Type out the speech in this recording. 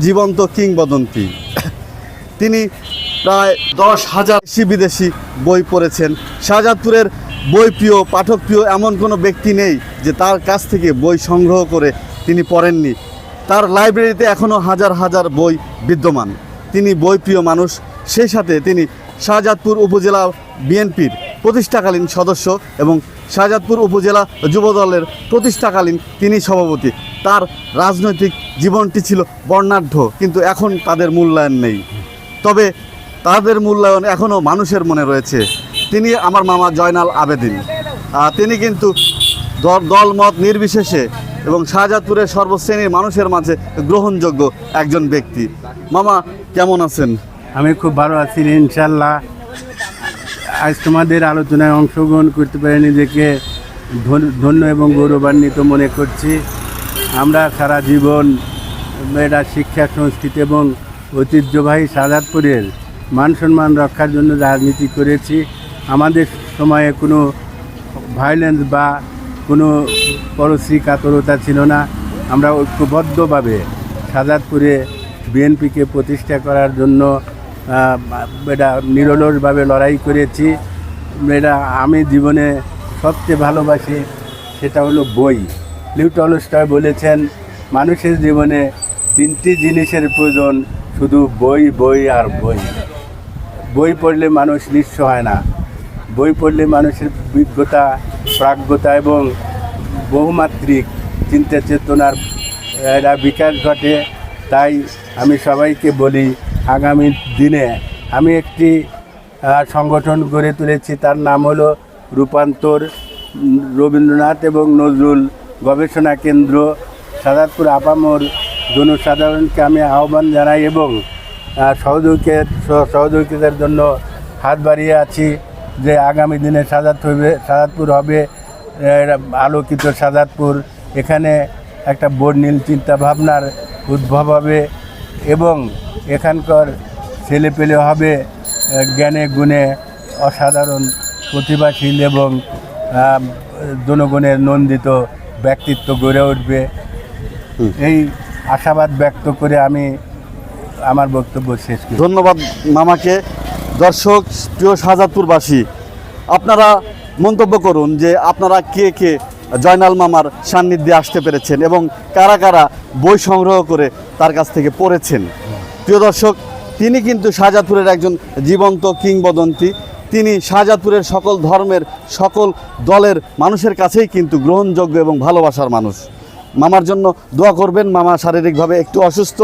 জীবন্ত কিংবদন্তি। তিনি প্রায় দশ হাজার দেশি বিদেশি বই পড়েছেন। শাহজাদপুরের বই প্রিয়, পাঠক প্রিয় এমন কোনো ব্যক্তি নেই যে তার কাছ থেকে বই সংগ্রহ করে তিনি পড়েননি। তার লাইব্রেরিতে এখনও হাজার হাজার বই বিদ্যমান। তিনি বই প্রিয় মানুষ, সেই সাথে তিনি শাহজাদপুর উপজেলা বিএনপির প্রতিষ্ঠাকালীন সদস্য এবং শাহজাদপুর উপজেলা যুবদলের প্রতিষ্ঠাকালীন তিনি সভাপতি। তার রাজনৈতিক জীবনটি ছিল বর্ণাঢ্য, কিন্তু এখন তাদের মূল্যায়ন নেই। তবে তাদের মূল্যায়ন এখনও মানুষের মনে রয়েছে। তিনি আমার মামা জয়নাল আবেদিন। তিনি কিন্তু দল- দলমত নির্বিশেষে এবং শাহজাদপুরের সর্বশ্রেণীর মানুষের মাঝে গ্রহণযোগ্য একজন ব্যক্তি। মামা, কেমন আছেন? আমি খুব ভালো আছি ইনশাল্লাহ আজ তোমাদের আলোচনায় অংশগ্রহণ করতে পেরে নিজেকে ধন- ধন্য এবং গৌরবান্বিত মনে করছি। আমরা সারা জীবন এটা শিক্ষা, সংস্কৃতি এবং ঐতিহ্যবাহী সাজাদপুরের মান সম্মান রক্ষার জন্য রাজনীতি করেছি। আমাদের সময়ে কোনো ভায়োলেন্স বা কোনো পরশ্রী কাতরতা ছিল না। আমরা ঐক্যবদ্ধভাবে সাজাদপুরে বিএনপিকে প্রতিষ্ঠা করার জন্য এটা নিরলসভাবে লড়াই করেছি। এটা আমি জীবনে সবচেয়ে ভালোবাসি সেটা হলো বই। লিউটলস্টয় বলেছেন, মানুষের জীবনে তিনটি জিনিসের প্রয়োজন, শুধু বই বই আর বই। বই পড়লে মানুষ নিঃস্ব হয় না। বই পড়লে মানুষের বিজ্ঞতা, প্রাজ্ঞতা এবং বহুমাত্রিক চিন্তা চেতনার, এরা বিকাশ ঘটে। তাই আমি সবাইকে বলি, আগামী দিনে আমি একটি সংগঠন গড়ে তুলেছি। তার নাম হলো রূপান্তর রবীন্দ্রনাথ এবং নজরুল গবেষণা কেন্দ্র সাদাতপুর আপামর জনসাধারণকে আমি আহ্বান জানাই এবং আহ, সহযোগিতার জন্য হাত বাড়িয়ে আছি যে আগামী দিনে সাজাত হবে সাজাদপুর হবে আলোকিত সাজাদপুর এখানে একটা বর্ণিল চিন্তা ভাবনার উদ্ভব হবে এবং এখানকার ছেলেপেলে হবে জ্ঞানে গুণে অসাধারণ প্রতিভাশীল এবং জনগণের নন্দিত ব্যক্তিত্ব গড়ে উঠবে। এই আশাবাদ ব্যক্ত করে আমি আমার বক্তব্য শেষ করি। ধন্যবাদ মামাকে। দর্শক প্রিয় শাহজাদপুরবাসী আপনারা মন্তব্য করুন যে আপনারা কে কে জয়নাল মামার সান্নিধ্যে আসতে পেরেছেন এবং কারা কারা বই সংগ্রহ করে তার কাছ থেকে পড়েছেন। প্রিয় দর্শক তিনি কিন্তু শাহজাদপুরের একজন জীবন্ত কিংবদন্তি। তিনি শাহজাদপুরের সকল ধর্মের, সকল দলের মানুষের কাছেই কিন্তু গ্রহণযোগ্য এবং ভালোবাসার মানুষ। মামার জন্য দোয়া করবেন, মামা শারীরিকভাবে একটু অসুস্থ।